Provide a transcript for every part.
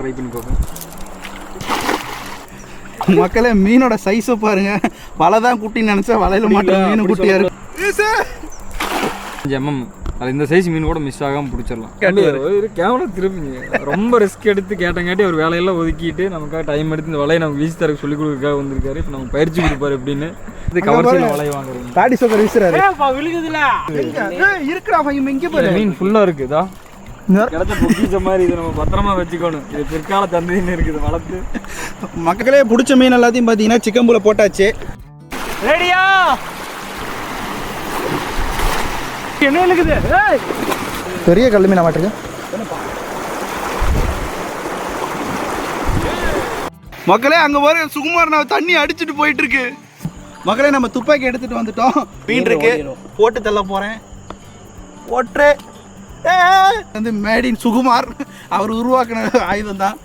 Try பண்ணி பார்ப்போம் மக்களே மீனோட சைஸை பாருங்க. வலை தான் குட்டின்னு நினைச்சா வலையில மாட்டோம் மீன் குட்டியா இருக்கு. அஞ்சு எம்எம் அது இந்த சைஸ் மீன் கூட மிஸ் ஆகாமல் பிடிச்சிடலாம். கேமரா திருப்பிங்க. ரொம்ப ரிஸ்க் எடுத்து கேட்டங்காட்டி ஒரு வேலையெல்லாம் ஒதுக்கிட்டு நமக்காக டைம் எடுத்து இந்த வலையை நம்ம வீசி தரக்கு சொல்லி கொடுக்கறதுக்காக வந்திருக்காரு. இப்போ நம்ம பயிற்சி கொடுப்பாரு எப்படின்னு இது கவர்ச்சியில் வலையை வாங்குறீங்க. தாடி சோக்கர் வீசுறாரு. விழுகுதுல. இருக்குடா இங்க இங்க பாரு. மீன் ஃபுல்லாக இருக்குதா கிடைச்ச பொக்கிச்ச மாதிரி இது நம்ம பத்திரமா வச்சுக்கணும். இது பிற்கால தந்தைன்னு இருக்குது வளர்த்து. மக்களே பிடிச்ச மீன் எல்லாத்தையும் பார்த்தீங்கன்னா சிக்கன் பூல போட்டாச்சு. ரெடியா? என்ன இழுக்குது ஏய்! பெரிய கல் மீன் மாட்டுக்கு. மக்களே அங்க பாரு சுகுமார் நான் தண்ணி அடிச்சிட்டு போயிட்டு இருக்கு மக்களே நம்ம துப்பாக்கி எடுத்துட்டு வந்துட்டோம். மீன் இருக்கு. போட்டு தள்ள போறேன். போட்டு வந்து மேடின் சுகுமார். அவர் உருவாக்குன ஆயுதம் தான்.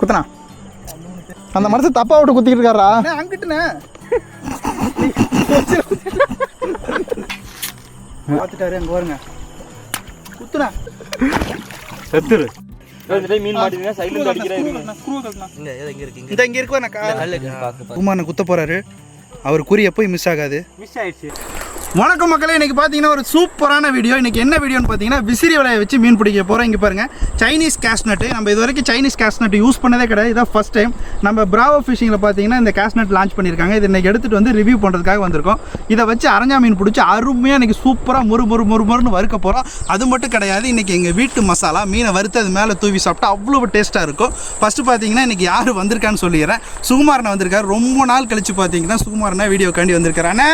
குத்தனா? அந்த மனுஷன் தப்பா விட்டு குத்திக்கிட்டு இருக்காரா? அங்கிட்டுண்ணே. பார்த்துட்டாரு அங்க பாருங்க. குத்துனா? செத்துரு. குத்த போறாரு. அவர் குறி எப்போயும் மிஸ் ஆகாது. மிஸ் ஆயிடுச்சு. வணக்கம் மக்களே இன்னைக்கு பார்த்தீங்கன்னா ஒரு சூப்பரான வீடியோ இன்னைக்கு என்ன வீடியோன்னு பார்த்தீங்கன்னா விசிறி வலையை வச்சு மீன் பிடிக்க போகிறோம் இங்கே பாருங்க சைனீஸ் கேஷ்நட்டு நம்ம இது வரைக்கும் சைனீஸ் கேஷ்நட் யூஸ் பண்ணதே கிடையாது. இதான் ஃபர்ஸ்ட் டைம் நம்ம பிராவோ ஃபிஷிங்கில் பார்த்தீங்கன்னா இந்த கேஷ்நட் லான்ச் பண்ணியிருக்காங்க. இது இன்னைக்கு எடுத்துகிட்டு வந்து ரிவ்யூ பண்ணுறதுக்காக வந்திருக்கோம். இதை வச்சு அரஞ்சா மீன் பிடிச்சி அருமையாக இன்னைக்கு சூப்பராக முறு முறு முறு முறுன்னு வறுக்க போகிறோம் அது மட்டும் கிடையாது இன்னைக்கு எங்கள் வீட்டு மசாலா மீனை வறுத்து அது மேலே தூவி சாப்பிட்டா அவ்வளோ டேஸ்ட்டாக இருக்கும். ஃபஸ்ட்டு பார்த்தீங்கன்னா இன்னைக்கு யார் வந்திருக்கான்னு சொல்லிடுறேன். சுகுமாரனை வந்திருக்காரு. ரொம்ப நாள் கழிச்சு பார்த்தீங்கன்னா சுகுமாரனா வீடியோக்காண்டி வந்திருக்காரு அண்ணே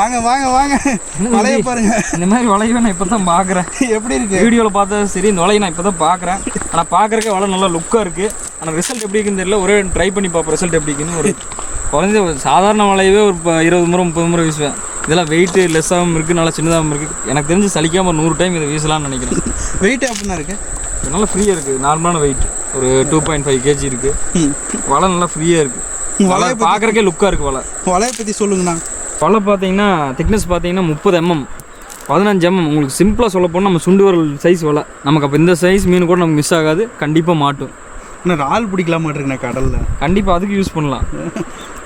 வாங்க வாங்க வாங்க. வலைய பாருங்க. இந்த மாதிரி வலையை நான் இப்போ தான் பார்க்குறேன் எப்படி இருக்கு? வீடியோவில் பார்த்தா சரி இந்த வலையை நான் இப்போ தான் பார்க்குறேன் ஆனால் பார்க்குறக்கே வலை நல்லா லுக்காக இருக்குது ஆனால் ரிசல்ட் எப்படி இருக்குன்னு தெரியல. ஒரே ட்ரை பண்ணி பார்ப்போம் ரிசல்ட் எப்படி இருக்குன்னு. ஒரு குறைஞ்ச சாதாரண வலையவே ஒரு இருபது முறை முப்பது முறை வீசுவேன். இதெல்லாம் வெயிட்டு லெஸ்ஸாகவும் இருக்குது நல்லா சின்னதாகவும் இருக்குது எனக்கு தெரிஞ்சு சலிக்காமல் நூறு டைம் இதை வீசலாம்னு நினைக்கிறேன். வெயிட் எப்படின்னா இருக்கு? இது நல்லா ஃப்ரீயாக இருக்குது நார்மலான வெயிட் ஒரு டூ பாயிண்ட் ஃபைவ் கேஜி இருக்குது வலை நல்லா ஃப்ரீயாக இருக்குது வலை பார்க்குறக்கே லுக்காக இருக்குது வலை. வலையை பற்றி சொல்லுங்கண்ணா. வலை பார்த்தீங்கன்னா திக்னஸ் பார்த்தீங்கன்னா முப்பது எம்எம் பதினஞ்சு எம்எம் உங்களுக்கு சிம்பிளாக சொல்ல போனால் நம்ம சுண்டு வரல் சைஸ் வலை. நமக்கு அப்போ இந்த சைஸ் மீன் கூட நமக்கு மிஸ் ஆகாது. கண்டிப்பாக மாட்டும். இன்னும் ஆள் பிடிக்கலாமா இருக்குண்ணா கடலில். கண்டிப்பாக அதுக்கு யூஸ் பண்ணலாம்.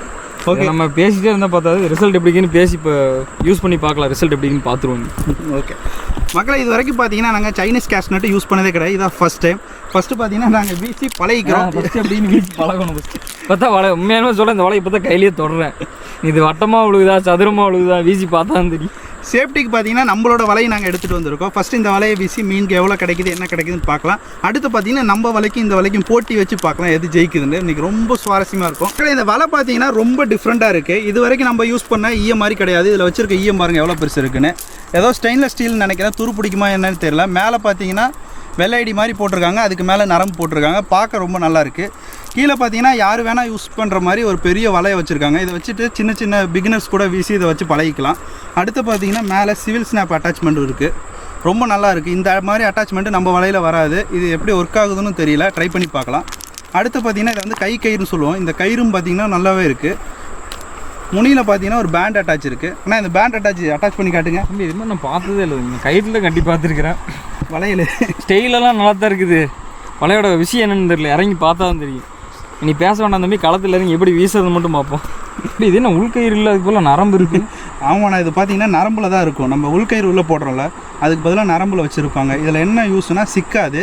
இதை நம்ம பேசிட்டே இருந்தால் பார்த்தாது ரிசல்ட் எப்படி இருக்குன்னு பேசி இப்போ யூஸ் பண்ணி பார்க்கலாம். ரிசல்ட் எப்படி இருக்குன்னு பார்த்துருவோம். ஓகே மக்களை இது வரைக்கும் பார்த்தீங்கன்னா நாங்கள் சைனீஸ் கேஷ்நட்டு யூஸ் பண்ணதே கிடையாது. இதான் ஃபர்ஸ்ட் டைம் ஃபஸ்ட்டு பார்த்தீங்கன்னா நாங்கள் வீசி பழகிக்கிறோம். ஃபஸ்ட்டு எப்படின்னு வீசி பழகணும் தான் வலை உண்மையான சொல்ல இந்த வலை இப்போ தான் கையிலேயே தொடறேன். இது வட்டமாக விழுகுதா சதுரமாக விழுகுதா வீசி பார்த்தா தெரியும். சேஃப்டிக்கு பார்த்தீங்கன்னா நம்மளோட வலையை நாங்கள் எடுத்துகிட்டு வந்திருக்கோம். ஃபஸ்ட்டு இந்த வலையை வீசி மீனுக்கு எவ்வளோ கிடைக்குது என்ன கிடைக்குதுன்னு பார்க்கலாம். அடுத்து பார்த்தீங்கன்னா நம்ம வலைக்கும் இந்த வலைக்கும் போட்டி வச்சு பார்க்கலாம் எது ஜெயிக்குதுன்னு. இன்றைக்கி ரொம்ப சுவாரஸ்யமாக இருக்கும். இந்த வலை பார்த்தீங்கன்னா ரொம்ப டிஃப்ரெண்ட்டாக இருக்குது இது வரைக்கும் நம்ம யூஸ் பண்ண ஈயம் மாதிரி கிடையாது. இதில் வச்சிருக்க ஈயம் பாருங்கள் எவ்வளோ பெருசு இருக்குன்னு. ஏதோ ஸ்டெயின்லெஸ் ஸ்டீல் நினைக்கிறேன். துரு பிடிக்குமா என்னன்னு தெரியல. மேலே பார்த்தீங்கன்னா வெள்ளை ஐடி மாதிரி போட்டிருக்காங்க. அதுக்கு மேலே நரம்பு போட்டிருக்காங்க. பார்க்க ரொம்ப நல்லா இருக்கு. கீழே பார்த்தீங்கன்னா யார் வேணால் யூஸ் பண்ணுற மாதிரி ஒரு பெரிய வலையை வச்சுருக்காங்க. இதை வச்சுட்டு சின்ன சின்ன பிகினர்ஸ் கூட வீசி இதை வச்சு பழகிக்கலாம். அடுத்து பார்த்தீங்கன்னா மேலே சிவில் ஸ்னாப் அட்டாச்மெண்ட் இருக்குது ரொம்ப நல்லா இருக்குது இந்த மாதிரி அட்டாச்மெண்ட்டு நம்ம வலையில் வராது. இது எப்படி ஒர்க் ஆகுதுன்னு தெரியல. ட்ரை பண்ணி பார்க்கலாம். அடுத்து பார்த்தீங்கன்னா இது வந்து கை கயிறுன்னு சொல்லுவோம். இந்த கயிறும் பார்த்தீங்கன்னா நல்லாவே இருக்குது முனியில் பார்த்தீங்கன்னா ஒரு பேண்ட் அட்டாச் இருக்குது ஆனால் இந்த பேண்ட் அட்டாச் அட்டாச் பண்ணி காட்டுங்க. இது நான் பார்த்ததே இல்லை. கயிறில் கட்டி பார்த்துருக்கிறேன். வலையில் ஸ்டைலெல்லாம் நல்லா தான் இருக்குது. வலையோட விஷயம் என்னன்னு தெரியல. இறங்கி பார்த்தா தான் தெரியும். நீ பேச வேண்டாம் தம்பி. களத்தில் இறங்கி எப்படி வீசுறது மட்டும் பார்ப்போம். இப்படி இது என்ன உள்கயிறு இல்லை? அது போல் நரம்பு இருக்கு. ஆமாண்ணா இது பார்த்தீங்கன்னா நரம்பில் தான் இருக்கும். நம்ம உள்கயிறு உள்ளே போடுறோம்ல அதுக்கு பதிலாக நரம்பில் வச்சுருப்பாங்க. இதில் என்ன யூஸ்னா சிக்காது.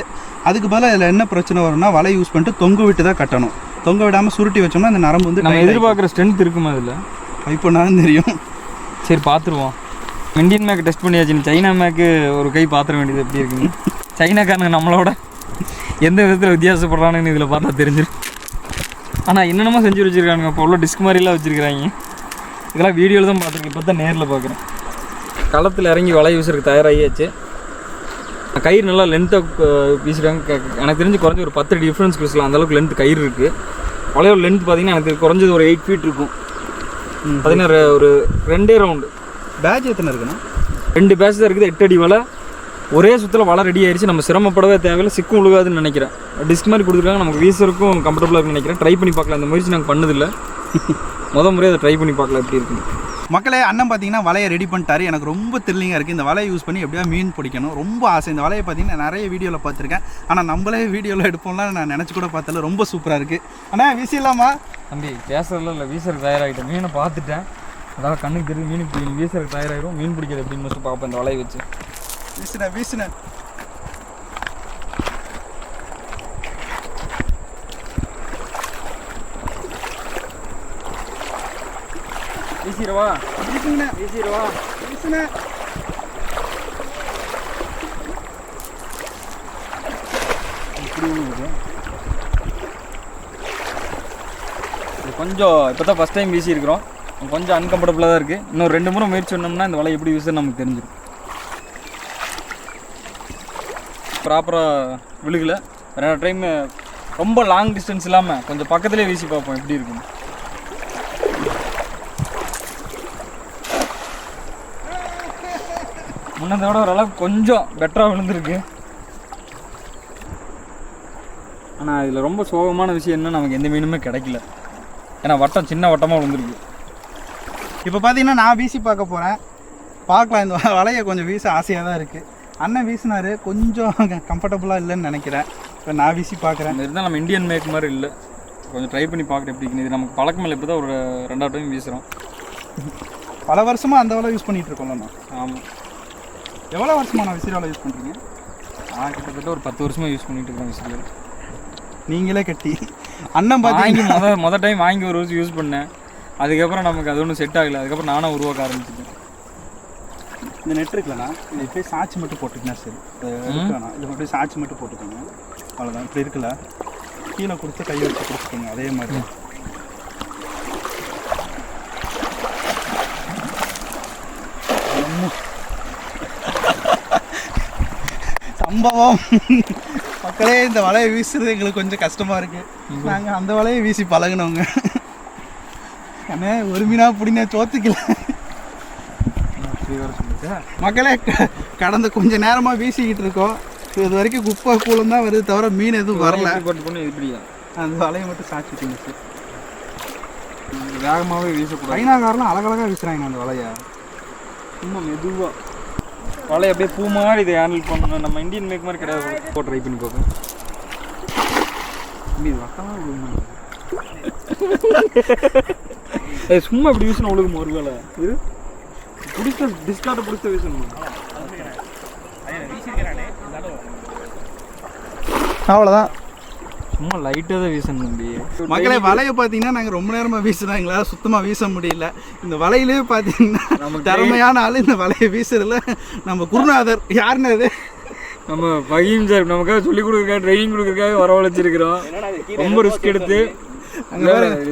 அதுக்கு பதிலாக இதில் என்ன பிரச்சனை வரும்னா வலை யூஸ் பண்ணிட்டு தொங்க விட்டு தான் கட்டணும். தொங்க விடாமல் சுருட்டி வச்சோம்னா அந்த நரம்பு வந்து நம்ம எதிர்பார்க்குற ஸ்ட்ரென்த் இருக்குமா அதில் இப்போ நான் தெரியும். சரி பார்த்துருவோம். இந்தியன் மேக் டெஸ்ட் பண்ணியாச்சு. சைனா மேக்கு ஒரு கை பாத்திர வேண்டியது எப்படி இருக்குன்னு. சைனாக்காரங்க நம்மளோட எந்த விதத்தில் வித்தியாசப்படுறானுன்னு இதில் பார்த்தா தெரிஞ்சிடும் ஆனால் என்னென்னமோ செஞ்சு வச்சுருக்கானுங்க. இப்போ உள்ள டிஸ்க் மாதிரிலாம் வச்சுருக்காங்க இதெல்லாம் வீடியோவில் தான் பார்த்துருக்கேன். இப்போ தான் நேரில் பார்க்குறேன். களத்தில் இறங்கி வலை வீசுறதுக்கு தயாராகியாச்சு. கயிறு நல்லா லென்த்தாக வீசுறாங்க க- எனக்கு தெரிஞ்சு குறைஞ்ச ஒரு பத்து டிஃப்ரென்ஸ் பேசலாம் அந்தளவுக்கு லென்த் கயிறு இருக்குது வலையோட லென்த் பார்த்தீங்கன்னா எனக்கு குறைஞ்சது ஒரு எயிட் ஃபீட் இருக்கும். பார்த்தீங்கன்னா ஒரு ரெண்டே ரவுண்டு பேட்ச் எத்தனை இருக்குண்ணா? ரெண்டு பேட்ச் தான் இருக்குது. எட்டு அடி வலை ஒரே சுற்றில் வலை ரெடி ஆயிடுச்சு நம்ம சிரமப்படவே தேவையில்லை. சிக்கும் உழுகாதுன்னு நினைக்கிறேன். டிஸ்க் மாதிரி கொடுத்துருக்காங்க. நமக்கு வீசருக்கும் கம்ஃபர்டபுளாக இருக்குன்னு நினைக்கிறேன். ட்ரை பண்ணி பார்க்கலாம். இந்த முயற்சி நாங்கள் பண்ணதில்லை. முத முறையாக அதை ட்ரை பண்ணி பார்க்கலாம். எப்படி இருக்குன்னு. மக்களே அண்ணன் பார்த்தீங்கன்னா வலையை ரெடி பண்ணிட்டாரு. எனக்கு ரொம்ப த்ரில்லிங்காக இருக்குது இந்த வலையை யூஸ் பண்ணி எப்படியா மீன் பிடிக்கணும். ரொம்ப ஆசை. இந்த வலையை பார்த்தீங்கன்னா நிறைய வீடியோவில் பார்த்துருக்கேன் ஆனால் நம்மளே வீடியோவில் எடுப்போம்லாம் நான் நினச்சி கூட பார்த்தல ரொம்ப சூப்பராக இருக்குது அண்ணா வீசிடலாமா? தம்பி பேசுறதுல இல்லை. வீசருக்கு தயாராகிட்டேன். மீனை பார்த்துட்டேன். அதாவது கண்ணுக்கு தெரியும் தெரியும் வீசருக்கு தயாராகிடும் மீன் பிடிக்கிறது எப்படின்னு மட்டும் பார்ப்பேன் இந்த வலையை வச்சு. வீசுனேன் வீசுனேன் வீசிடுவா வீசுங்கண்ணே வீசிடுவா வீசுனேன் இது கொஞ்சம் இப்போ தான் ஃபஸ்ட் டைம் வீசியிருக்கிறோம். கொஞ்சம் அன்கம்ஃபர்டபுளாக தான் இருக்குது இன்னும் ரெண்டு முறை முயற்சி பண்ணோம்னா இந்த வலை எப்படி வீசுன்னு நமக்கு தெரிஞ்சிடும் ப்ராப்பராக விழுகலை. ரெண்டு டைம் ரொம்ப லாங் டிஸ்டன்ஸ் இல்லாமல் கொஞ்சம் பக்கத்துலேயே வீசி பார்ப்போம் எப்படி இருக்குன்னு. முன்னதை விட ஓரளவுக்கு கொஞ்சம் பெட்டராக விழுந்திருக்கு. ஆனால் இதில் ரொம்ப சோகமான விஷயம் என்ன நமக்கு எந்த மீனுமே கிடைக்கல. ஏன்னா வட்டம் சின்ன வட்டமாக விழுந்துருக்கு. இப்போ பார்த்தீங்கன்னா நான் வீசி பார்க்க போகிறேன் பார்க்கலாம் இந்த வலையை கொஞ்சம் வீச ஆசையாக தான் இருக்குது அண்ணன் வீசினாரு. கொஞ்சம் கம்ஃபர்டபுளாக இல்லைன்னு நினைக்கிறேன். இப்போ நான் வீசி பார்க்குறேன். இருந்தால் நம்ம இந்தியன் மேக் மாதிரி இல்லை. கொஞ்சம் ட்ரை பண்ணி பார்க்குறேன் எப்படி இது நமக்கு பழக்கம் இல்லை. இப்போ தான் ஒரு ரெண்டாவது டைம் வீசுகிறோம் பல வருஷமாக அந்த வலை யூஸ் பண்ணிகிட்டு இருக்கோம்ல ஆமாம் எவ்வளோ வருஷமா நான் விசிறி வலை யூஸ் பண்ணுறீங்க நான் கிட்டத்தட்ட ஒரு பத்து வருஷமாக யூஸ் பண்ணிட்டு இருக்கேன் விசிறியில் நீங்களே கட்டி. அண்ணன் வாங்கி பார்த்தீங்கன்னா முத முத டைம் வாங்கி ஒரு வருஷம் யூஸ் பண்ணேன். அதுக்கப்புறம் நமக்கு அது ஒன்றும் செட் ஆகலை. அதுக்கப்புறம் நானும் உருவாக்க ஆரம்பிச்சிட்டேன். இந்த நெட் இருக்குல்லண்ணா. இது போய் சாட்சி மட்டும் போட்டுக்கினா சரி இது எடுக்கலண்ணா இது அப்படியே சாட்சி மட்டும் போட்டுக்கோங்க. அவ்வளோதான் இப்படி இருக்குல்ல? கீழே கொடுத்து கையை வச்சு கொடுத்துக்கோங்க அதே மாதிரி. சம்பவம். மக்களே இந்த வலையை வீசுறது எங்களுக்கு கொஞ்சம் கஷ்டமா இருக்கு. நாங்கள் அந்த வலையை வீசி பழகினவங்க. அண்ணே ஒரு மீனாக பிடிங்க சோத்துக்கல. மக்களே கடந்த கொஞ்ச நேரமாக வீசிக்கிட்டு இருக்கோம். இது வரைக்கும் குப்பை கூலம் தான் வருது தவிர மீன் எதுவும் வரல. அந்த வலையை மட்டும் சாட்சிட்டு சார் வேகமாகவே வீசக்கூடாது. சைனாக்காரலாம் அழகழகாக வீசுறாங்க அந்த வலையை. சும்மா மெதுவாக வலை அப்படியே பூ மாதிரி இதை ஹேண்டில் பண்ணணும். நம்ம இந்தியன் மேக் மாதிரி கிடையாது. போட்டு ட்ரை பண்ணி பார்ப்போம். இது வட்டமா விழுகுமா? ஏய் சும்மா இப்படி வீசணும் ஒழுகுமா ஒரு வேலை இது பிடிச்ச டிஸ்கார்ட்டை பிடிச்ச வீசணும் அவ்வளோதான் சும்மா லைட்டாக தான் வீசணும் தம்பி. மக்களே வலையை பார்த்தீங்கன்னா நாங்கள் ரொம்ப நேரமாக வீசுறோம். எங்களால் சுத்தமாக வீச முடியல. இந்த வலையிலே பார்த்தீங்கன்னா நமக்கு திறமையான ஆள் இந்த வலையை வீசுறதுல நம்ம குருநாதர். யாருன்னு அது? நம்ம பகீம் சார் நமக்காக சொல்லி கொடுக்குறக்காக ட்ரைனிங் கொடுக்குறக்காக வரவழைச்சிருக்கிறோம். ரொம்ப ரிஸ்க் எடுத்து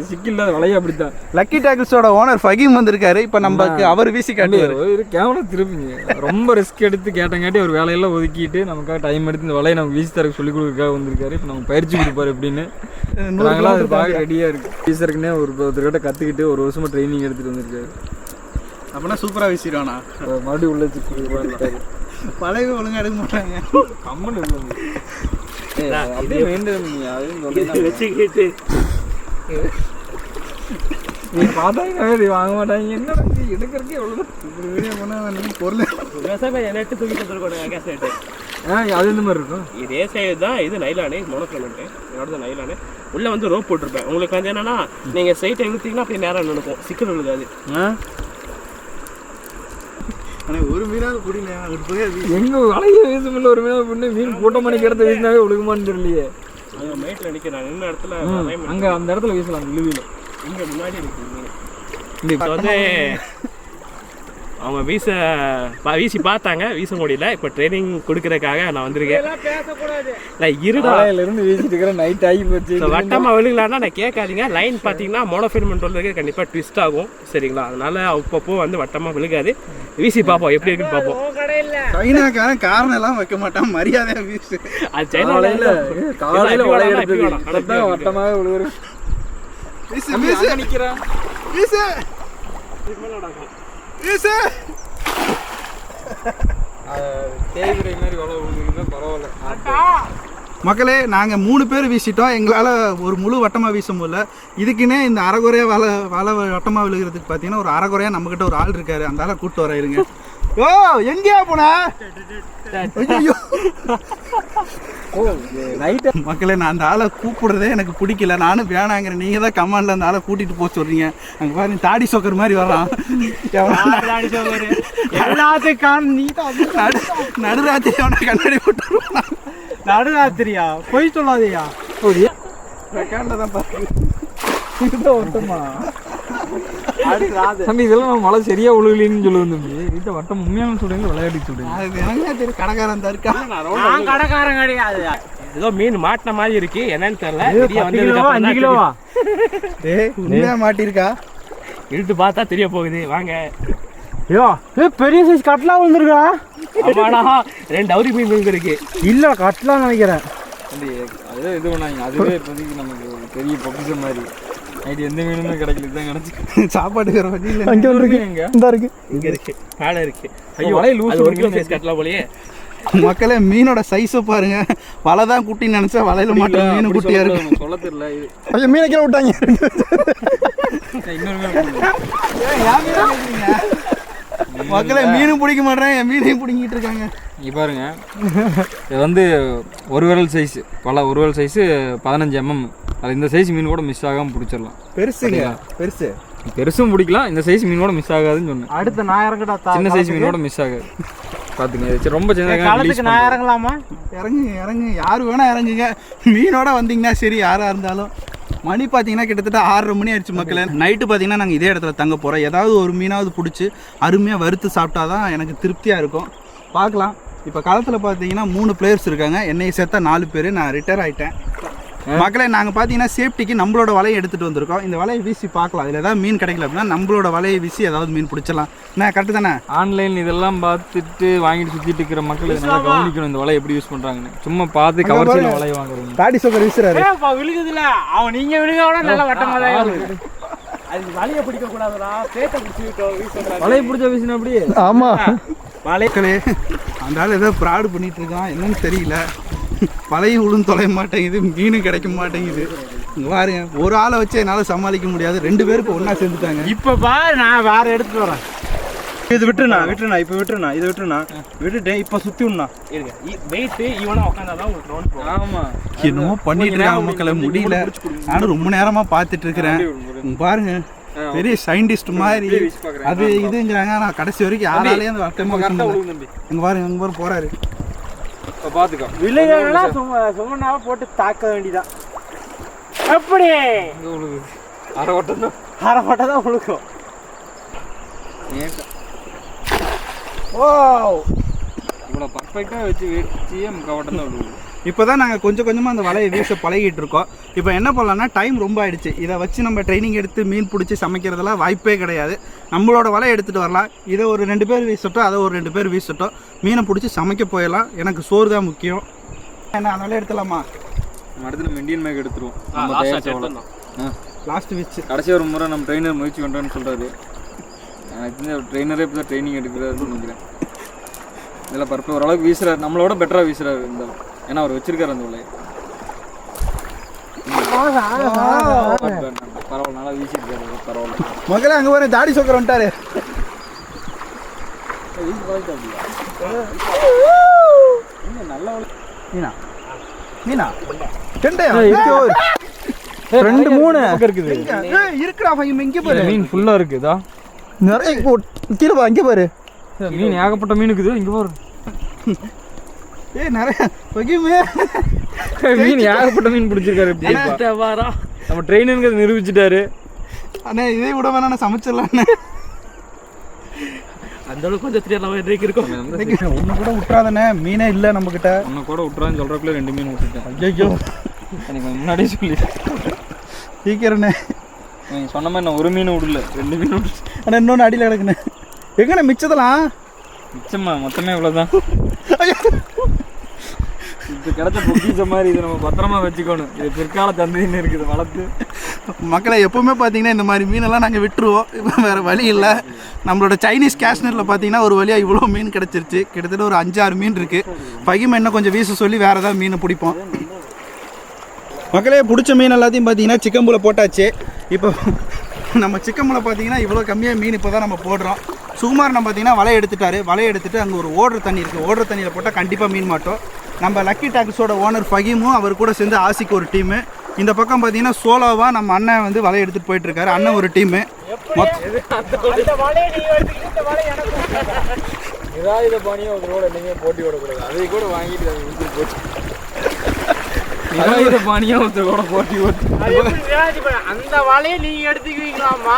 சிக்கில்லாத வலையை அப்படித்தான். லக்கி டேக்கிள்ஸோட ஓனர் ஃபகீம் வந்திருக்காரு. இப்போ நமக்கு அவர் வீசி காட்டுவார். ஒரு கேமரா திருப்பிங்க. ரொம்ப ரிஸ்க் எடுத்து கேட்டங்காட்டி ஒரு வேலையெல்லாம் ஒதுக்கிட்டு நமக்காக டைம் எடுத்து இந்த வலையை நமக்கு வீசி தரக்கு சொல்லி கொடுக்குறதுக்காக வந்திருக்காரு. இப்போ நம்ம பயிற்சி கொடுப்பாரு அப்படின்னு. நாங்களாம் அது பார்க்க ரெடியாக இருக்கு. வீசறக்குன்னே ஒரு ஒருத்தர்கிட்ட கற்றுக்கிட்டு ஒரு வருஷமா ட்ரைனிங் எடுத்துட்டு வந்திருக்காரு. அப்படின்னா சூப்பராக வீசிடுவானா? மறுபடியும் உள்ள வச்சு கொடுக்குறாரு வலையை ஒழுங்கா எடுக்க மாட்டாங்க. கம்மன் வச்சுக்கிட்டு நீ பார்த்தாங்க இது வாங்க மாட்டாங்க. என்ன எடுக்கிறதுக்கு எவ்வளோ இப்படி வீடியோ பண்ணால் பொருள் விவசாயம் நெட்டு தூக்கிட்டு வந்துருக்கோம் கேஸ் நெட்டு ஆ அது இந்த மாதிரி இருக்கும்? இதே சைடு தான் இது நைலானு மோனோக்ரோமெண்ட்டு என்னோட நைலானு உள்ளே வந்து ரோப் போட்டிருப்பேன். உங்களுக்கு வந்து என்னன்னா நீங்கள் ஸ்ட்ரைட்டை இழுத்தீங்கன்னா அப்படியே நேரம் நினைக்கும் சிக்கல் விழுகாது. ஆ? ஆனால் ஒரு மீனாவது பிடிங்க. அங்கிட்டு போய் எங்க வலைய வீசுமில்ல ஒரு மீன் பொண்ணு மீன் கூட்டம் பண்ணி கிடத்த வீசினாவே ஒழுகுமான்னு தெரியலையே. அங்கே மேட்டில் நிற்கிறேன் நின்ன இடத்துல அங்க அந்த இடத்துல வீசலாம் அந்த இழுவில இங்கே முன்னாடி இருக்கு மீன் இந்த இப்போ வந்து அவங்க வீச பா- வீசி பார்த்தாங்க வீச முடியல. இப்போ ட்ரைனிங் கொடுக்கறதுக்காக நான் வந்திருக்கேன். நான் இருடா. காலையில இருந்து வீசிட்டு இருக்கிற நைட் ஆகி போச்சு. வட்டமாக விழுகலான்னா நான் கேட்காதீங்க. லைன் பார்த்தீங்கன்னா மோனோஃபில்மெண்ட் வந்து கண்டிப்பாக ட்விஸ்ட் ஆகும். சரிங்களா? அதனால அப்பப்போ வந்து வட்டமாக விழுகாது. வீசி பார்ப்போம் எப்படி இருக்குன்னு பார்ப்போம் சைனாக்காரன் காரணம் எல்லாம் வைக்க மாட்டான். மரியாதையாக வீசு. அது காலையில சைனால காலையில வேணாம். ஆனா அதான் இப்படி வட்டமாக விழுகுறேன் வீசு வீசு. நிக்கிறேன் வீசு. வீசு. தேய்பிரை மாதிரி வலை விழுகுதுன்னா பரவாயில்ல. மக்களே நாங்கள் மூணு பேர் வீசிட்டோம். எங்களால் ஒரு முழு வட்டமாக வீச முடியல. இதுக்குன்னே இந்த அரைகுறையாக வலை வலை வட்டமாக விழுகிறதுக்கு பார்த்தீங்கன்னா ஒரு அரைகுறையாக நம்மக்கிட்ட ஒரு ஆள் இருக்காரு. அந்த ஆளை கூப்பிட்டு வர இருங்க ஓ எங்கேயா போன மக்களே நான் அந்த ஆளை கூப்பிடுறதே எனக்கு பிடிக்கல. நானும் வேணாங்கிறேன். நீங்கள் தான் கமாண்டில் அந்த ஆளை கூட்டிகிட்டு போக சொல்கிறீங்க அங்கே பாருங்க தாடி சோக்கர் மாதிரி வரான். எல்லாத்துக்கும் நீ தான் நடு நடுராத்திரி அவனை கண்ணாடி போட்டு நடுராத்திரியா பொய் சொல்லாதீயா? தம்பி இதெல்லாம் மழை சரியா ஒழுகலின்னு சொல்லுவேன் தம்பி. வீட்டை வட்டம் உண்மையான சொல்றீங்க விளையாடி சொல்றீங்க அது எனக்கு தெரியும். கடைக்காரன் தான் இருக்கா நான் கடைக்காரன் கிடையாது. ஏதோ மீன் மாட்டின மாதிரி இருக்கு. என்னன்னு தெரியல. தான் கிலோவா? உண்மையா மாட்டிருக்கா. இழுத்து பார்த்தா தெரிய போகுது. வாங்க. ஐயோ ஏ பெரிய சைஸ் கட்லா விழுந்துருக்கா? ஆமாடா ரெண்டு அவுரி மீன் விழுந்திருக்கு. இல்ல கட்லாம் நினைக்கிறேன். அதே இது பண்ணாங்க அதுவே இப்போதைக்கு நமக்கு ஒரு பெரிய பொக்கிஷம் மாதிரி. நைட்டு எந்த மீனுமே கிடைக்கல இதுதான் கிடைச்சி சாப்பாட்டுக்கு வர வழி இல்லை. அங்கே இருக்கு. எங்க இந்த இருக்கு. இங்க இருக்கு. மேல இருக்கு. ஐயோ, வலையை அது ஒரு கிலோ சைஸ் கட்டலாம் போலயே. மக்களே மீனோட சைஸை பாருங்க. வலை தான் குட்டின்னு நினைச்சா வலையில மாட்டுற மீன் குட்டியா இருக்கு. சொல்ல தெரியல. இது ஐயோ மீனை கீழே விட்டாங்க. இன்னொரு மீன் போடுங்க. மக்களே மீனும் பிடிக்க மாட்டேன் என் மீனையும் பிடிங்கிட்டு இருக்காங்க. இங்க பாருங்க. இது வந்து ஒரு விரல் சைஸ் பல ஒரு விரல் சைஸு பதினஞ்சு எம்எம் அது இந்த சைஸ் மீன் கூட மிஸ் ஆகாமல் பிடிச்சிடலாம். பெருசுங்க பெருசு. பெருசும் பிடிக்கலாம் இந்த சைஸ் மீன் கூட மிஸ் ஆகாதுன்னு சொன்னேன். அடுத்து நான் இறங்கடா சின்ன சைஸ் மீன் கூட மிஸ் ஆகாது. பார்த்துங்க ரொம்ப காலத்துக்கு நான் இறங்கலாமா இறங்குங்க இறங்குங்க. யார் வேணா இறங்குங்க. மீனோட வந்தீங்கன்னா சரி யாராக இருந்தாலும். மணி பார்த்தீங்கன்னா கிட்டத்தட்ட ஆறரை மணி ஆயிடுச்சு மக்களே. நைட்டு பார்த்தீங்கன்னா நாங்கள் இதே இடத்துல தங்க போகிறோம் ஏதாவது ஒரு மீனாவது பிடிச்சி அருமையாக வறுத்து சாப்பிட்டா தான் எனக்கு திருப்தியாக இருக்கும். பார்க்கலாம். இப்போ களத்தில் பார்த்தீங்கன்னா மூணு பிளேயர்ஸ் இருக்காங்க. என்னை சேர்த்தா நாலு பேர். நான் ரிட்டையர் ஆகிட்டேன் மக்களே நாங்கள் பார்த்தீங்கன்னா சேஃப்டிக்கு நம்மளோட வலையை எடுத்துகிட்டு வந்திருக்கோம். இந்த வலையை வீசி பார்க்கலாம். இதில் ஏதாவது மீன் கிடைக்கல அப்படின்னா நம்மளோட வலையை வீசி ஏதாவது மீன் பிடிச்சிடலாம். என்ன கரெக்டு தானே? ஆன்லைன் இதெல்லாம் பார்த்துட்டு வாங்கிட்டு சுற்றிட்டு இருக்கிற மக்கள் நல்லா கவனிக்கணும் இந்த வலையை எப்படி யூஸ் பண்ணுறாங்கன்னு சும்மா பார்த்து கவர்ச்சியில் வலையை வாங்குறீங்க. தாடி சோக்கர் வீசுறாரு. ஏப்பா விழுகுதுல? அவன் நீங்க விழுக விட நல்லா வட்டமா தான் விழுகுது. அது வலைய பிடிக்க கூடாதுடா. பேட்டை பிடிச்சி விட்டோம் வீசுறாங்க வலையை பிடிச்ச வீசினா அப்படியே ஆமா. மக்களே அந்த ஆள் ஏதோ ப்ராடு பண்ணிட்டு இருக்கான். என்னன்னு தெரியல. பழைய உளுந்து தொலைய மாட்டேங்குது மீனும் கிடைக்க மாட்டேங்குது. இங்க பாருங்க ஒரு ஆளை வச்சு என்னால் சமாளிக்க முடியாது. ரெண்டு பேருக்கு ஒன்றா சேர்ந்துட்டாங்க. இப்ப பாரு நான் வேற எடுத்துட்டு வரேன். இது விட்டுருண்ணா விட்டுருண்ணா இப்போ விட்டுருண்ணா இது விட்டுருண்ணா. விட்டுட்டேன் இப்போ சுத்தி விடணா இருங்க. வெயிட் இவனா உட்காந்தாதான் உங்களுக்கு ஆமாம் என்னமோ பண்ணிட்டு இருக்காங்க மக்களை முடியல. நானும் ரொம்ப நேரமா பார்த்துட்டு இருக்கிறேன். பாருங்க பெரிய சயின்டிஸ்ட் மாதிரி அது இதுங்கிறாங்க. நான் கடைசி வரைக்கும் யாராலையும் அந்த வட்டமா வைக்க கரெக்டாக முடியல. விழுகும் தம்பி. இங்க பாருங்க இங்க பாரு போறாரு. இப்போ பார்த்துக்கோ விழுகனா சும்மா சும்மா போட்டு தாக்க வேண்டியதான் எப்படி இங்கே விழுகுது அரை வட்டம் தான். அரை மட்டும் தான் விழுக்கும் ஓ இவ்வளோ பர்ஃபெக்டாக வச்சு வச்சியே முக்கால் வட்டம் தான் விழுகுது இப்போதான் நாங்கள் கொஞ்சம் கொஞ்சமாக அந்த வலையை வீச பழகிட்டு இருக்கோம். இப்போ என்ன பண்ணலாம்னா டைம் ரொம்ப ஆயிடுச்சு. இதை வச்சு நம்ம ட்ரைனிங் எடுத்து மீன் பிடிச்சி சமைக்கிறதெல்லாம் வாய்ப்பே கிடையாது. நம்மளோட வலையை எடுத்துகிட்டு வரலாம். இதை ஒரு ரெண்டு பேர் வீசட்டும் அதை ஒரு ரெண்டு பேர் வீசட்டும். மீனை பிடிச்சி சமைக்க போயிடலாம். எனக்கு சோறு தான் முக்கியம். என்ன அதனால எடுத்துலாமா நம்ம அடுத்து நம்ம இந்தியன் மேக் எடுத்துருவோம். நம்ம வலை. லாஸ்ட் வச்சு. கடைசி ஒரு முறை நம்ம ட்ரெயினர் முயற்சி பண்ணுறேன்னு சொல்கிறாரு எனக்கு தெரிஞ்ச ட்ரெயினரே இப்போ தான் ட்ரைனிங் எடுக்கிறாருன்னு நினைக்கிறேன். இதில் பரப்பு ஓரளவுக்கு வீசுறாரு. நம்மளோட பெட்டராக வீசுறாரு இருந்தாலும் ஏன்னா அவர் வச்சிருக்காரு அந்த வலையை பரவாயில்ல நல்லா வீசிருக்காரு பரவாயில்ல. முதல்ல அங்கே ஒரு தாடி சொக்கர் வந்துட்டாரு. மீனா மீனா கெண்டையா ரெண்டு மூணு. இருக்குது. ஏய், இருக்குடா பையன் இங்கே பாரு. மீன் ஃபுல்லாக இருக்குதா நிறைய கீழே பா இங்கே பாரு. மீன் ஏகப்பட்ட மீன் இருக்குது இங்கே பாரு. ஏய் நிறைய பகிமே மீன் ஏகப்பட்ட மீன் பிடிச்சிருக்காரு நம்ம ட்ரெயினுங்கிறது நிரூபிச்சிட்டாரு. அண்ணே இதே விட வேணா நான் சமைச்சிடலாண்ணே அந்த அளவுக்கு கொஞ்சம் தெரியாத இன்றைக்கு இருக்கும். ஒன்று கூட விட்றாதானே மீனே இல்லை நம்மக்கிட்ட உன்னை கூட விட்டுறான்னு சொல்கிறக்குள்ளே ரெண்டு மீன் விட்டுட்டேன். ஐயோ எனக்கு முன்னாடியே சொல்லி சீக்கிரண்ணே. நீங்கள் சொன்ன மாதிரி நான் ஒரு மீன் விடல ரெண்டு மீன் விட்டு அண்ணா இன்னொன்று அடியில் கிடக்குண்ணே. எங்கண்ணே மிச்சதெல்லாம் மிச்சமா மொத்தமே இவ்வளோதான் ஐயோ. இது கிடைச்ச பொக்கிஷம் மாதிரி இது நம்ம பத்திரமா வச்சுக்கணும். இது பிற்கால தந்தைன்னு இருக்குது வளர்த்து. மக்களை எப்போவுமே பார்த்தீங்கன்னா இந்த மாதிரி மீனெல்லாம் நாங்கள் விட்டுருவோம். இப்போ வேறு வழி இல்லை. நம்மளோட சைனீஸ் காஷ்மீரில் பார்த்தீங்கன்னா ஒரு வழியாக இவ்வளோ மீன் கிடச்சிருச்சு. கிட்டத்தட்ட ஒரு அஞ்சாறு மீன் இருக்குது பகிமை என்ன கொஞ்சம் வீச சொல்லி வேறு ஏதாவது மீனை பிடிப்போம். மக்களே பிடிச்ச மீன் எல்லாத்தையும் பார்த்தீங்கன்னா சிக்கம்புல போட்டாச்சு. இப்போ நம்ம சிக்கம்புல பார்த்தீங்கன்னா இவ்வளோ கம்மியாக மீன் இப்போ தான் நம்ம போடுறோம். சுகுமாரனை பார்த்தீங்கன்னா வலை எடுத்துட்டாரு. வலை எடுத்துட்டு அங்கே ஒரு ஓடுற தண்ணி இருக்குது ஓடுற தண்ணியில் போட்டால் கண்டிப்பாக மீன் மாட்டோம். நம்ம லக்கி டாக்ஸோட ஓனர் ஃபகீமும் அவர் கூட சேர்ந்து ஆசிக்கு ஒரு டீமு. இந்த பக்கம் பார்த்தீங்கன்னா சோலோவாக நம்ம அண்ணன் வந்து வலை எடுத்துகிட்டு போயிட்டு இருக்காரு அண்ணன் ஒரு டீமு. நிராயுத கூட. நீங்கள் போட்டி விடக்கூடாது அதை கூட வாங்கிட்டு அதை விட்டு போச்சு. நிராயுத ஒருத்தர் கூட போட்டி ஓட்டு அந்த வலையை நீங்க எடுத்துக்குவீங்களாமா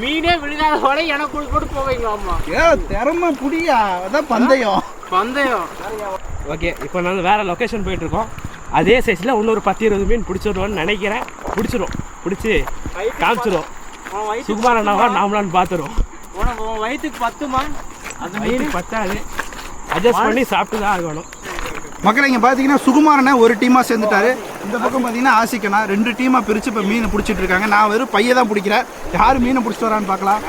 மீனே விழுகாத வலை எனக்கு போட்டு போவீங்களாமா ஏ திறமை புடியா? அதான் பந்தயம். பந்தயம். ஓகே இப்போ நான் வேறு லொக்கேஷன் போயிட்டுருக்கோம். அதே சைஸில் இன்னொரு பத்து இருபது மீன் பிடிச்சிடுவோன்னு நினைக்கிறேன். பிடிச்சிரும். பிடிச்சி காமிச்சிரும். சுகுமார் அண்ணாவா நாமளான்னு பார்த்துரும் வயிற்றுக்கு பத்துமா அது மீன் பத்தாது. அட்ஜஸ்ட் பண்ணி சாப்பிட்டு தான் ஆகணும். மக்களை இங்கே பார்த்தீங்கன்னா சுகுமாரனை ஒரு டீமாக சேர்ந்துட்டாரு. இந்த பக்கம் பார்த்தீங்கன்னா ஆசிக்கனா ரெண்டு டீமாக பிரித்து இப்போ மீனை பிடிச்சிட்டு இருக்காங்க. நான் வெறும் பையை தான் பிடிக்கிறேன். யார் மீனை பிடிச்சிட்டு வரான்னு பார்க்கலாம்.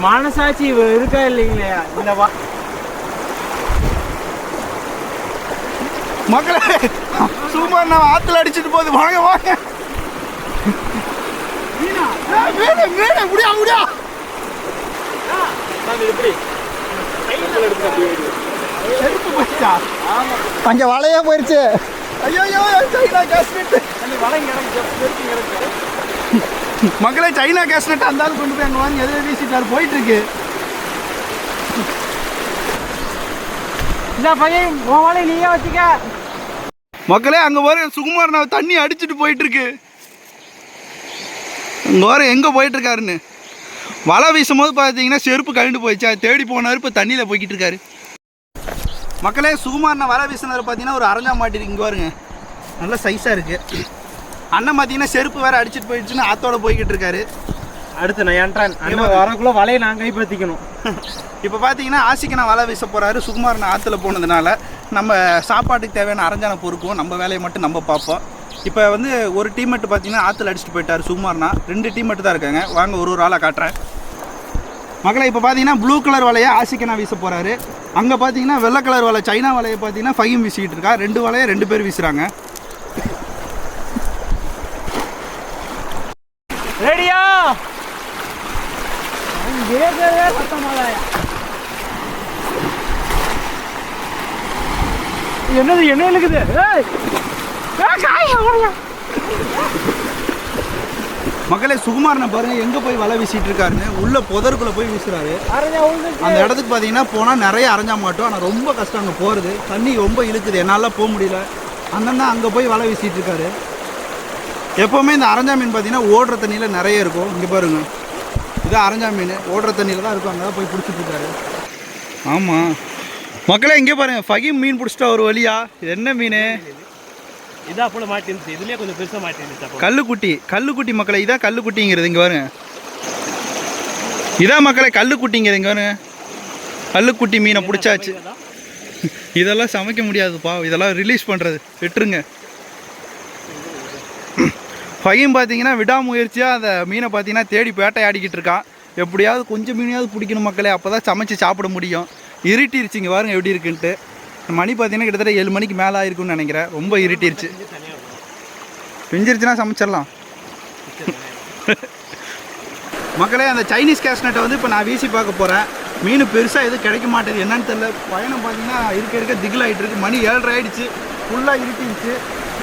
மனசாட்சி இருக்கா இல்லைங்களா? இந்த வா மக்களே சுகுமார் நான் ஆற்றுல அடிச்சிட்டு போகுது. வாங்க வாங்க. முடியா முடியா. அங்கே வலையே போயிருச்சு. ஐயோ ஐயோ கேஸ்னெட் மக்களே சைனா கேஸ்னெட் அந்த ஆள் கொண்டு போய் அங்கே வாங்கி எதிரே வீசிட்டாரு போயிட்டு இருக்கு இந்த பையன் உன் வலையை நீயே வச்சுக்க. மக்களே அங்கே வர சுகுமார் நான் தண்ணி அடிச்சிட்டு போயிட்டு இருக்கு இங்கே வர எங்கே போயிட்டு இருக்காருன்னு வலை வீசும் போது பார்த்தீங்கன்னா செருப்பு கழண்டு போயிடுச்சு. அது தேடி போனார் இப்போ தண்ணியில் போய்கிட்டு இருக்காரு. மக்களே சுகுமார் நான் வலை வீசினார் பார்த்தீங்கன்னா ஒரு அரஞ்சா மாட்டிருக்கு. இங்கே பாருங்க. நல்ல சைஸாக இருக்குது அண்ணன் பார்த்தீங்கன்னா செருப்பு வேற அடிச்சிட்டு போயிடுச்சுன்னு ஆத்தோட போய்கிட்டு இருக்காரு. அடுத்து நான் ஏன்றான் அண்ணன் வரக்குள்ள வலையை நான் கைப்பற்றிக்கணும் இப்போ பார்த்தீங்கன்னா ஆசிக்கு நான் வலை வீச போகிறாரு சுகுமார் நான் ஆற்றுல போனதுனால நம்ம சாப்பாட்டுக்கு தேவையான அரஞ்சான பொறுக்கும். நம்ம வேலையை மட்டும் நம்ம பார்ப்போம். இப்போ வந்து ஒரு டீம் மட்டும் பார்த்தீங்கன்னா ஆற்றுல அடிச்சுட்டு போயிட்டார் சுகுமார்னா. ரெண்டு டீம் மட்டும் தான் இருக்காங்க. வாங்க ஒரு ஒரு ஆளாக காட்டுறேன். மக்களை இப்போ பார்த்தீங்கன்னா ப்ளூ கலர் வலையை ஆசிக்கு நான் வீச போகிறாரு அங்கே பார்த்தீங்கன்னா வெள்ளை கலர் வலை சைனா வலையை பார்த்தீங்கன்னா ஃபையும் வீசிக்கிட்டு இருக்கா. ரெண்டு வலையை ரெண்டு பேர் வீசுகிறாங்க ரெடியா என்னது என்ன இருக்குது? மக்களே சுகுமாரனை பாருங்க எங்கே போய் வலை வீசிட்டு இருக்காருன்னு. உள்ள புதருக்குள்ளே போய் வீசுறாரு. அந்த இடத்துக்கு பார்த்தீங்கன்னா போனால் நிறைய அரைஞ்சா மாட்டோம். ஆனால் ரொம்ப கஷ்டம் அங்கே போகிறது தண்ணி ரொம்ப இழுக்குது. என்னால் போக முடியல. அண்ணன் தான் அங்கே போய் வலை வீசிட்டு இருக்காரு. எப்போவுமே இந்த அரஞ்சா மீன் பார்த்தீங்கன்னா ஓடுற தண்ணியில் நிறைய இருக்கும். இங்கே பாருங்க. இது அரஞ்சா மீன். ஓடுற தண்ணியில் தான் இருக்கும். அங்கே போய் பிடிச்சிட்டு இருக்காரு. ஆமாம் மக்களே இங்கே பாருங்க. ஃபகீம் மீன் பிடிச்சிட்டா ஒரு வழியா? இது என்ன மீன்? இதா போல மாட்டிருந்துச்சு இதுலயே கொஞ்சம் பெருசா மாட்டிருந்துச்சு கல்லுக்குட்டி. கல்லுக்குட்டி மக்களை இதான் கல்லுக்குட்டிங்கிறது. இங்கே பாருங்க. இதான் மக்களை கல்லுக்குட்டிங்கிறது. இங்கே பாருங்க. கல்லுக்குட்டி மீனை பிடிச்சாச்சு. இதெல்லாம் சமைக்க முடியாதுப்பா இதெல்லாம் ரிலீஸ் பண்ணுறது விட்டுருங்க. பையன் பார்த்தீங்கன்னா விடாமுயற்சியாக அந்த மீனை பார்த்தீங்கன்னா தேடி வேட்டையாடிக்கிட்டு இருக்கான். எப்படியாவது கொஞ்சம் மீனையாவது பிடிக்கணும் மக்களே அப்போ தான் சமைச்சு சாப்பிட முடியும். இருட்டிருச்சு இங்கே பாருங்க எப்படி இருக்குன்ட்டு. மணி பார்த்தீங்கன்னா கிட்டத்தட்ட ஏழு மணிக்கு மேலே ஆயிருக்கும்னு நினைக்கிறேன். ரொம்ப இருட்டிருச்சு. பிஞ்சிருச்சுன்னா சமைச்சிடலாம். மக்களே அந்த சைனீஸ் கேஷ்நட்டை வந்து இப்போ நான் வீசி பார்க்க போகிறேன் மீன் பெருசாக எதுவும் கிடைக்க மாட்டேது என்னன்னு தெரியல. பயணம் பார்த்தீங்கன்னா இருக்க இருக்க திகிலாயிட்டு இருக்கு. மணி ஏழரை ஆகிடுச்சு ஃபுல்லாக இருட்டிடுச்சு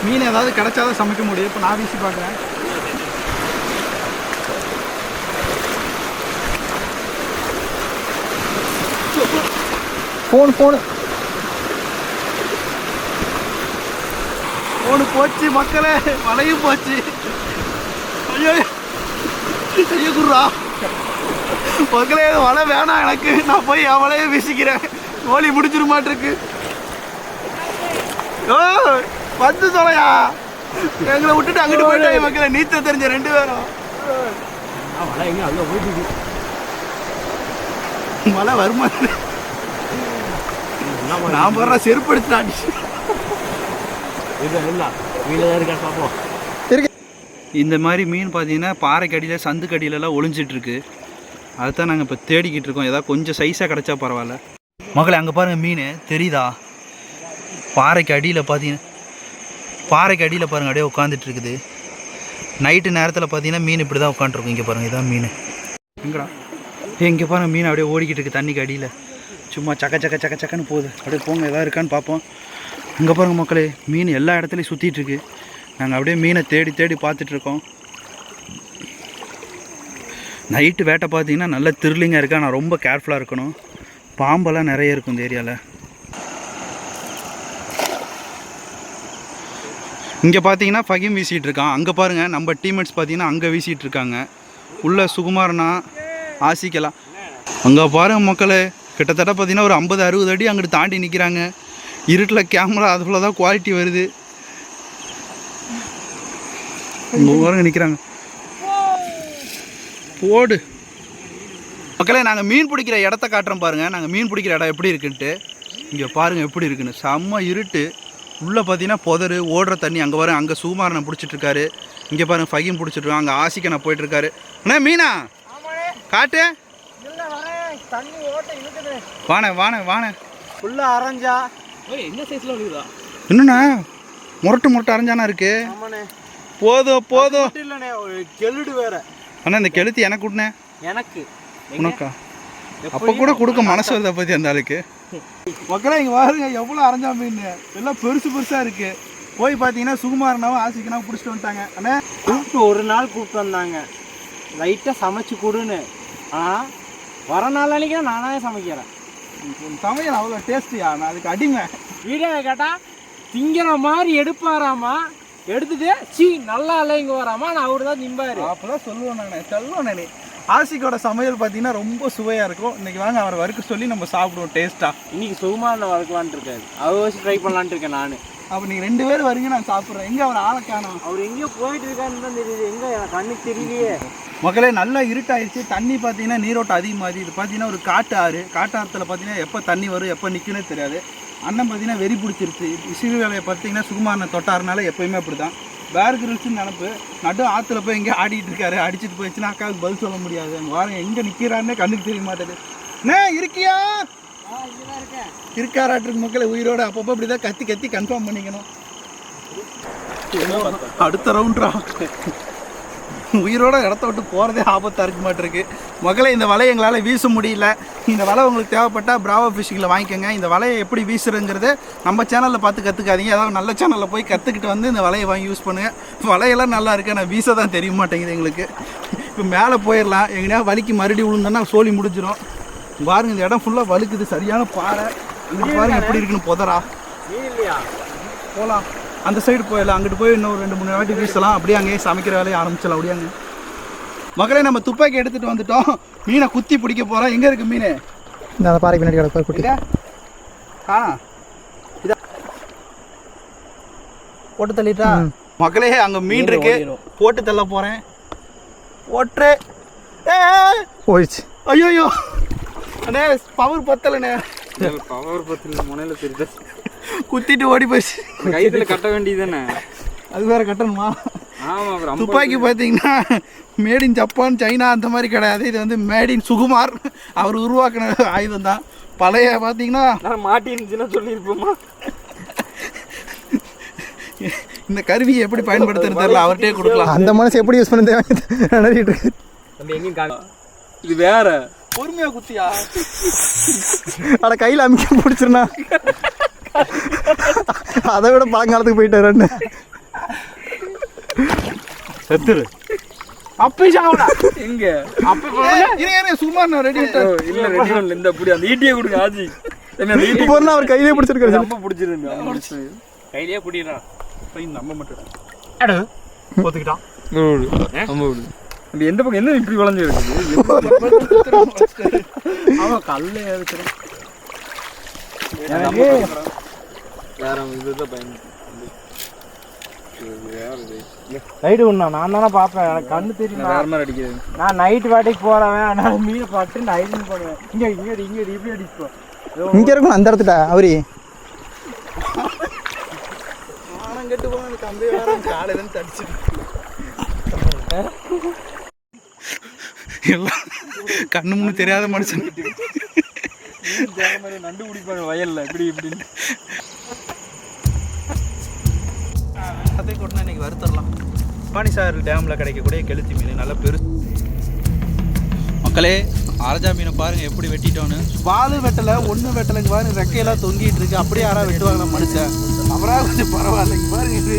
மீன் ஏதாவது கிடைச்சாதான் சமைக்க முடியும். இப்போ நான் வீசி பார்க்குறேன். Phone phone. ஓடு போச்சு மக்களே. மழையும் போச்சு. ஐயோ. ஐயோ குர்ரா மக்களே வலை வேணாம் எனக்கு. நான் போய் என் வலையை வீசிக்கிறேன். கோழி முடிச்சிட மாட்டிருக்கு ஓ. வந்து சொல்லையா எங்களை விட்டுட்டு அங்கிட்டு போயிட்டாங்க மக்களை நீச்சல் தெரிஞ்ச ரெண்டு பேரும். மழை எங்க அங்க போயிட்டு மழை வருமா? நான் போடுற செருப்பு எடுத்துட்டாடி அடிச்சு. இல்லை வீட்டில் தான் பார்ப்போம் இந்த மாதிரி மீன் பார்த்தீங்கன்னா பாறைக்கு சந்துக்கடியிலலாம் ஒளிஞ்சிட்ருக்கு. கடியிலலாம் ஒளிஞ்சிட்டு அதுதான் நாங்கள் இப்போ தேடிக்கிட்டு இருக்கோம். ஏதாவது கொஞ்சம் சைஸாக கிடைச்சா பரவாயில்ல. மகளே அங்கே பாருங்கள் மீன். தெரியுதா? பாறைக்கு அடியில் பார்த்தீங்கன்னா பாறைக்கு அடியில் பாருங்கள் அப்படியே உட்காந்துட்டு இருக்குது. நைட்டு நேரத்தில் பார்த்தீங்கன்னா மீன் இப்படி தான் உட்காந்துருக்கும் இங்கே பாருங்கள் இதான் மீன். எங்கடா? ஏ இங்கே பாருங்கள் மீன் அப்படியே ஓடிக்கிட்டு இருக்கு தண்ணிக்கு அடியில். சும்மா சக்க சக்க சக்க சக்கன்னு போகுது. அப்படியே போங்க எதாவது இருக்கான்னு பார்ப்போம் இங்கே பாருங்கள் மக்களே மீன் எல்லா இடத்துலையும் சுற்றிட்டுருக்கு நாங்கள் அப்படியே மீனை தேடி தேடி பார்த்துட்ருக்கோம் நைட்டு வேட்டை பார்த்தீங்கன்னா நல்ல திருளிங்காக இருக்கு? ஆனால் ரொம்ப கேர்ஃபுல்லாக இருக்கணும். பாம்பெல்லாம் நிறைய இருக்கும் இந்த ஏரியாவில் இங்கே பார்த்தீங்கன்னா ஃபகிம் வீசிகிட்டு இருக்கான். அங்கே பாருங்கள் நம்ம டீம்மேட்ஸ் பார்த்தீங்கன்னா அங்கே வீசிகிட்டு இருக்காங்க. உள்ளே சுகுமாரனா ஆசிக்கலாம் அங்கே பாருங்க மக்களே கிட்டத்தட்ட பார்த்தீங்கன்னா ஒரு ஐம்பது அறுபது அடி அங்கிட்டு தாண்டி நிற்கிறாங்க இருட்டில் கேமரா அதுக்குள்ள தான் குவாலிட்டி வருது. இங்கே பாருங்க நிற்கிறாங்க போடு. மக்களே நாங்கள் மீன் பிடிக்கிற இடத்த காட்டுறோம் பாருங்கள் நாங்கள் மீன் பிடிக்கிற இடம் எப்படி இருக்குன்ட்டு. இங்கே பாருங்கள் எப்படி இருக்குன்னு. செம்ம இருட்டு. உள்ளே பார்த்தீங்கன்னா புதரு ஓடுற தண்ணி அங்கே வர அங்கே சுகுமாரனை பிடிச்சிட்டு இருக்காரு இங்கே பாருங்க ஃபகிம் பிடிச்சிட்டு இருக்காங்க அங்கே ஆசிக்கனை போயிட்டு இருக்காரு அண்ணே மீனா? காட்டு? தண்ணி ஓட்ட இருக்குது வாணே வாணே வாணே. ஃபுல்லா அரைஞ்சா. ஓய் என்ன சைஸ்ல விழுகுதா என்னண்ணா? முரட்டு முரட்டு அரைஞ்சானா இருக்கு? போதும் போதும் இல்லைண்ணே ஒரு கெளுடு வேற. அண்ணா இந்த கெளுத்தி எனக்கு விட்னே எனக்கு. உனக்கா? அப்போ கூட கொடுக்க மனசு வருதா பற்றி அந்த ஆளுக்கு? மக்களே இங்கே பாருங்க எவ்வளோ அரைஞ்சா மீன் எல்லாம் பெருசு பெருசாக இருக்கு. போய் பார்த்தீங்கன்னா சுகுமாரனாவும் ஆசிக்கனாவும் பிடிச்சிட்டு வந்துட்டாங்க. அண்ணே கூப்பிட்டு ஒரு நாள் கூப்பிட்டு வந்தாங்க. லைட்டாக சமைச்சு கொடுன்னு. ஆனால் வர நாள் அன்னைக்கு தான் நானாவே சமைக்கிறேன். சமையல் அவ்வளோ டேஸ்டியா நான் அதுக்கு அடிமை. வீடியோ கேட்டா திங்கிற மாதிரி எடுப்பாராமா? எடுத்துட்டு சீ நல்லா இல்லை இங்கே வராமா? நான் அவரு தான் நிம்பாரு அப்போதான் சொல்லுவேன் நான். சொல்லுவேன் நான். ஆசிக்கோட சமையல் பார்த்தீங்கன்னா ரொம்ப சுவையாக இருக்கும். இன்னைக்கு வாங்க அவரை வறுக்க சொல்லி நம்ம சாப்பிடுவோம் டேஸ்ட்டாக இன்னைக்கு சுகுமாரனை வளர்க்கலான்ட்டு இருக்காரு. அவர் ட்ரை பண்ணலான்ட்டு இருக்கேன் நான். அப்போ நீங்கள் ரெண்டு பேரும் வரீங்க நான் சாப்பிட்றேன். எங்கே அவர் ஆளை காணோம்? அவர் எங்கேயோ போயிட்டு இருக்காருன்னு தான் தெரியுது. எங்க? எனக்கு கண்ணுக்கு தெரியலையே. மக்களே நல்லா இருட்டாயிடுச்சு தண்ணி பார்த்தீங்கன்னா நீரோட்டம் அதிகமாகுது இது பார்த்தீங்கன்னா ஒரு காட்டு ஆறு. காட்டு ஆற்றுல பார்த்தீங்கன்னா எப்போ தண்ணி வரும் எப்போ நிற்குனே தெரியாது. அண்ணன் பார்த்தீங்கன்னா வெறி பிடிச்சிருச்சு. சிறு வேலையை பார்த்தீங்கன்னா சுகுமாரனை தொட்டாருனால எப்பயுமே அப்படி தான் பேர் கிரில்ஸ்னு நினப்பு. நடு ஆற்றுல போய் எங்கேயோ ஆடிட்டு இருக்காரு. அடிச்சிட்டு போயிடுச்சுன்னா அக்காவுக்கு பதில் சொல்ல முடியாது. அங்கே வாரம் எங்கே நிற்கிறாருன்னே கண்ணுக்கு தெரிய மாட்டேது. அண்ணே இருக்கியா? இருக்காராட்டுக்கு மக்களை உயிரோட. அப்பப்போ அப்படிதான் கத்தி கத்தி கன்ஃபார்ம் பண்ணிக்கணும். அடுத்த ரவுண்ட்ரா உயிரோட இடத்த விட்டு போகிறதே ஆபத்தாக இருக்க மாட்டிருக்கு. மக்களை இந்த வலையை எங்களால் வீச முடியல. இந்த வலை உங்களுக்கு தேவைப்பட்டால் பிராவோ ஃபிஷிங்கில் வாங்கிக்கோங்க. இந்த வலையை எப்படி வீசுறங்கிறது நம்ம சேனலில் பார்த்து கற்றுக்காதீங்க ஏதாவது நல்ல சேனலில் போய் கற்றுக்கிட்டு வந்து இந்த வலையை வாங்கி யூஸ் பண்ணுங்கள் வலையெல்லாம் நல்லா இருக்கு. ஆனால் வீச தான் தெரிய மாட்டேங்குது எங்களுக்கு. இப்போ மேலே போயிடலாம் எங்கேயா வலிக்கு மறுபடியும் விழுந்தோன்னா சோலி முடிஞ்சிடும் பாருங்க இந்த இடம் ஃபுல்லாக வழுக்குது. சரியான பாறை. இங்க பாருங்க எப்படி இருக்குன்னு புதரா. போகலாம் அந்த சைடு போயிடலாம். அங்கிட்டு போய் இன்னும் ரெண்டு மூணு வாட்டி வீசலாம். அப்படியே அங்கேயே சமைக்கிற வேலையை ஆரம்பிச்சிடலாம். அப்படியாங்க. மகளே நம்ம துப்பாக்கி எடுத்துட்டு வந்துட்டோம். மீனை குத்தி பிடிக்க போறோம். எங்க இருக்கு மீன்? இந்த அந்த பாறைக்கு பின்னாடி குட்டி. எங்க? ஆ. இதா. போட்டு தள்ளிட்டா? மக்களே அங்க மீன் இருக்கு. போட்டு தள்ள போறேன். போட்டு போயிடுச்சு. ஐயோ அண்ணே பவர் பத்தலண்ணே. பவர் பத்தில் முனையில் தெரியுது. குத்திட்டு ஓடி போச்சு. கைத்தில் கட்ட வேண்டியது தானே அது வேற கட்டணுமா? துப்பாக்கி பார்த்தீங்கன்னா மேட் இன் ஜப்பான் சைனா அந்த மாதிரி கிடையாது. இது வந்து மேட் இன் சுகுமார். அவர் உருவாக்கின ஆயுதம் தான். பழைய பார்த்தீங்கன்னா நான் மாட்டிருந்துச்சுன்னா சொல்லியிருப்போமா? இந்த கருவியை எப்படி பயன்படுத்துறது தெரியல. அவர்கிட்டே கொடுக்கலாம். அந்த மனசு எப்படி யூஸ் பண்ண நினைச்சிட்டு இருக்கு. இது வேற. பொறுமையா குத்தியா? அட கையில் அமுக்கி பிடிச்சிருந்தா அதை விட பழங்காலத்துக்கு போயிட்டாரு செத்துரு. சாவடா. எங்க? சுகுமார் ரெடி ஓ, இல்ல ரெடி இந்த அப்படி அந்த ஈட்டியை கொடுங்க ஆஜி என்ன ஈட்டி இப்போ அவர் கையிலே பிடிச்சிருக்காரு. ரொம்ப பிடிச்சிருந்து. ரொம்ப பிடிச்சது கையிலேயே பிடிக்கிறான் நம்ம மட்டும் போத்துக்கிட்டான் அது எந்த பக்கம் என்ன இப்படி வளைஞ்சு இருக்குது அவன் கல்ல வேற இதுதான் ரைடு ஒண்ணா நான் தானே பார்ப்பேன். எனக்கு கண்ணு தெரியும் வேற மாதிரி அடிக்கிறது நான் நைட்டு வாட்டிக்கு போறவன் ஆனால் மீனை பார்த்து ஐடிங் பண்ணுவேன் இங்கே இங்கே இங்கே இப்படி அடிப்போம் இங்கே இருக்கணும் அந்த இடத்துல அவரி. கெட்டு போன கம்பி வேற காலையிலேருந்து தடிச்சிட்டு எல்லாம் கண்ணு முன்னு தெரியாத மனுஷன். நண்டு பிடிப்பாங்க வயல்ல. இப்படி இப்படின்னு. அதே கொட்டினா இன்னைக்கு வறுத்தரலாம் பாணிசார் டேமில் கிடைக்கக்கூடிய கெளுத்தி மீன் நல்லா பெரு மக்களே அரஜா மீனை பாருங்க எப்படி வெட்டிட்டோன்னு. வால் வெட்டலை ஒன்று வெட்டலைங்க பாருங்க ரெக்கையெல்லாம் தொங்கிட்டு இருக்கு. அப்படியே யாராவது வெட்டுவாங்களா மனுஷன். அவரா கொஞ்சம் பரவாயில்லைங்க பாருங்க இது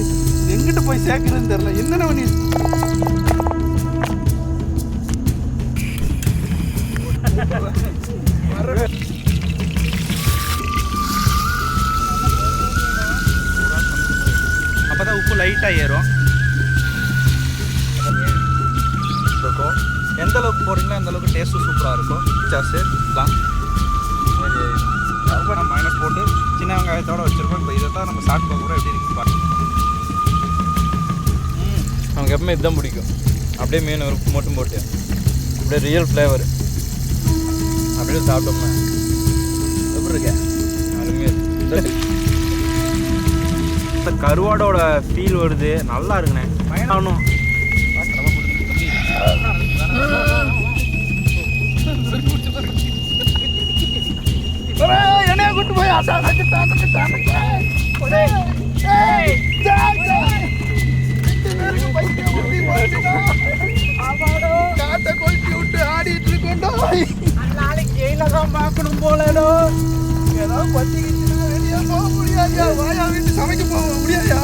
எங்கிட்ட போய் சேர்க்குறதுன்னு தெரியல. என்னென்ன பண்ணி அப்பதான் லைட்டாக ஏறும் இருக்கும். எந்த அளவுக்கு போடுறீங்களோ அந்த அளவுக்கு டேஸ்ட்டும் சூப்பராக இருக்கும். சாஸு தான் ரொம்ப நம்ம மைனஸ் போட்டு சின்ன வெங்காயத்தோட வச்சுருக்கோம். இப்போ இதை தான் நம்ம சாப்பிட்டு கூட எப்படி இருக்கு பாருங்க. நமக்கு எப்பவுமே இதுதான் பிடிக்கும். அப்படியே மீன் உப்பு மட்டும் போட்டு. அப்படியே ரியல் ஃப்ளேவர் அப்படியே சாப்பிட்டோம்னா. எப்படி இருக்க? அருமையாக இருக்கு. இந்த கருவாடோட ஃபீல் வருது. நல்லா இருக்குண்ணே. ஆனும் என்னைய கூட்டு போய் காட்டை கொளுத்தி விட்டு ஆடிட்டு இருக்கோண்டோ. நாளைக்கு ஜெயில தான் பார்க்கணும் போலடோ. ஏதாவது பத்திக்கிச்சுன்னா வெளியே போக ஐயா ஐயா வாயா வீட்டு சமைக்க போக முடியாதா